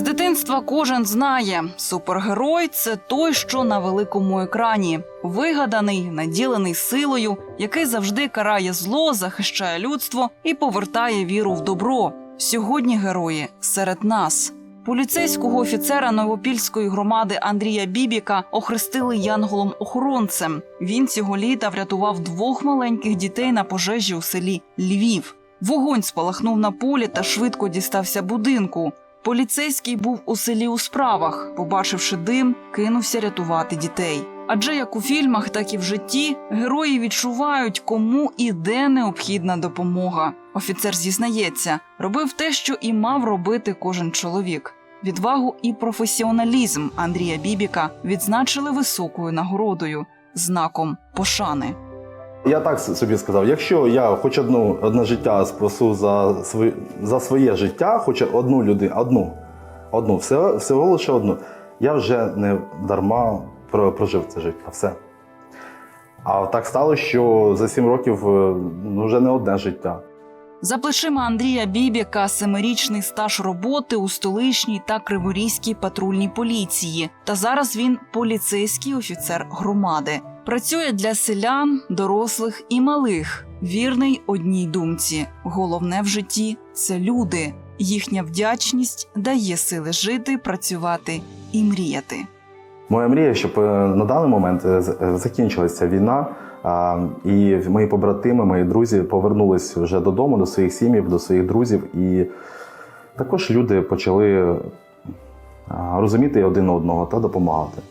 дитинства кожен знає, супергерой це той, що на великому екрані, вигаданий, наділений силою, який завжди карає зло, захищає людство і повертає віру в добро. Сьогодні герої серед нас. Поліцейського офіцера Новопільської громади Андрія Бібіка охрестили янголом-охоронцем. Він цього літа врятував двох маленьких дітей на пожежі у селі Львів. Вогонь спалахнув на полі та швидко дістався будинку. Поліцейський був у селі у справах. Побачивши дим, кинувся рятувати дітей. Адже як у фільмах, так і в житті герої відчувають, кому і де необхідна допомога. Офіцер зізнається, робив те, що і мав робити кожен чоловік. Відвагу і професіоналізм Андрія Бібіка відзначили високою нагородою знаком пошани. Я так собі сказав: якщо я хоч одну одне життя спасу за своє, за своє життя, хоч одну людину, одну, одну, всього, всього лише одну, я вже не дарма прожив це життя. Все. А так стало, що за сім років ну, вже не одне життя. За плечима Андрія Бібіка семирічний стаж роботи у столичній та криворізькій патрульній поліції. Та зараз він поліцейський офіцер громади. Працює для селян, дорослих і малих. Вірний одній думці. Головне в житті це люди. Їхня вдячність дає сили жити, працювати і мріяти. Моя мрія, щоб е, на даний момент е, е, закінчилася війна, і мої побратими, мої друзі повернулись вже додому, до своїх сім'їв, до своїх друзів. І також люди почали розуміти один одного та допомагати.